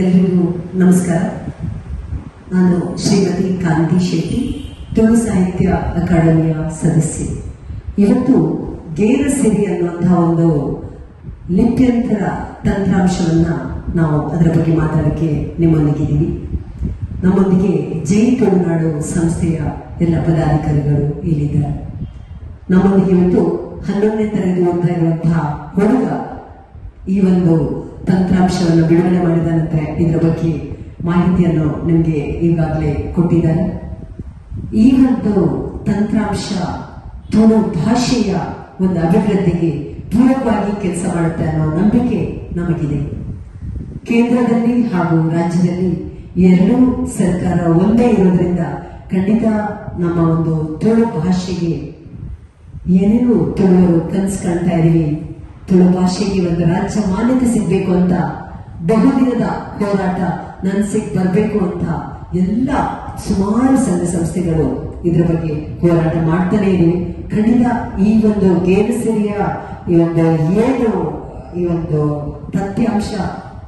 ಎಲ್ರಿಗೂ ನಮಸ್ಕಾರ. ನಾನು ಶ್ರೀಮತಿ ಕಾಂತಿ ಶೆಟ್ಟಿ, ತುಳು ಸಾಹಿತ್ಯ ಅಕಾಡೆಮಿಯ ಸದಸ್ಯೆ. ಇವತ್ತು ಗೇರ ಸಿರಿ ಅನ್ನುವಂತಹ ಒಂದು ಲಿಪ್ಯಂತರ ತಂತ್ರಾಂಶವನ್ನ ನಾವು ಅದರ ಬಗ್ಗೆ ಮಾತಾಡಕ್ಕೆ ನಿಮ್ಮೊಂದಿಗಿದ್ದೀವಿ. ನಮ್ಮೊಂದಿಗೆ ಜೈ ತುಳುನಾಡು ಸಂಸ್ಥೆಯ ಎಲ್ಲ ಪದಾಧಿಕಾರಿಗಳು ಇಲ್ಲಿದ್ದಾರೆ. ನಮ್ಮೊಂದಿಗೆ ಇವತ್ತು ಹನ್ನೊಂದನೇ ತರಗತಿ ಓದ್ತಾ ಇರುವಂತಹ ಹುಡುಗ ಈ ಒಂದು ತಂತ್ರಾಂಶವನ್ನು ಬಿಡುಗಡೆ ಮಾಡಿದ ನಂತರ ಇದರ ಬಗ್ಗೆ ಮಾಹಿತಿಯನ್ನು ನಿಮಗೆ ಈಗಾಗಲೇ ಕೊಟ್ಟಿದ್ದಾರೆ. ಈ ಒಂದು ತಂತ್ರಾಂಶ ತುಳು ಭಾಷೆಯ ಒಂದು ಅಭಿವೃದ್ಧಿಗೆ ಪೂರಕವಾಗಿ ಕೆಲಸ ಮಾಡುತ್ತೆ ಅನ್ನೋ ನಂಬಿಕೆ ನಮಗಿದೆ. ಕೇಂದ್ರದಲ್ಲಿ ಹಾಗೂ ರಾಜ್ಯದಲ್ಲಿ ಎರಡೂ ಸರ್ಕಾರ ಒಂದೇ ಇರೋದ್ರಿಂದ ಖಂಡಿತ ನಮ್ಮ ಒಂದು ತುಳು ಭಾಷೆಗೆ ಏನೇನು ತುಳು ಕನಸು ಕಾಣ್ತಾ ಇದೀವಿ ತುಳು ಭಾಷೆಗೆ ಒಂದು ರಾಜ್ಯ ಮಾನ್ಯತೆ ಸಿಗ್ಬೇಕು ಅಂತ ಬಹುದಿನದ ಹೋರಾಟ ನನ್ಸಿಗೆ ಬರಬೇಕು ಅಂತ ಎಲ್ಲ ಸುಮಾರು ಸಂಘ ಸಂಸ್ಥೆಗಳು ಇದ್ರ ಬಗ್ಗೆ ಹೋರಾಟ ಮಾಡ್ತಾನೆ ಇದೆ ಖಂಡಿತ ಈ ಒಂದು ಗೇರುಸಿರಿಯ ಈ ಒಂದು ಏನು ಈ ಒಂದು ತಥ್ಯಾಂಶ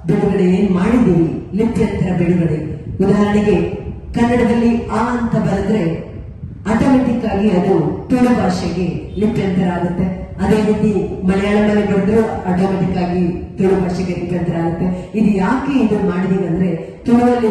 ಬಿಡುಗಡೆ ಏನ್ ಮಾಡಿದ್ದೀವಿ ಲಿಪ್ಯಂತರ ಬಿಡುಗಡೆ. ಉದಾಹರಣೆಗೆ ಕನ್ನಡದಲ್ಲಿ ಆ ಅಂತ ಬರೆದ್ರೆ ಆಟೋಮೆಟಿಕ್ ಆಗಿ ಅದು ತುಳು ಭಾಷೆಗೆ ಲಿಪ್ಯಂತರ ಆಗುತ್ತೆ. ಅದೇ ರೀತಿ ಮಲಯಾಳಮಲ್ಲಿ ಬರೆದ್ರು ಆಟೋಮೆಟಿಕ್ ಆಗಿ ತುಳು ಭಾಷೆಗೆ ಲಿಪ್ಯಂತರ ಆಗುತ್ತೆ. ಇದು ಯಾಕೆ ಇದು ಮಾಡಿದೀವಿ ಅಂದ್ರೆ ತುಳುವಲ್ಲಿ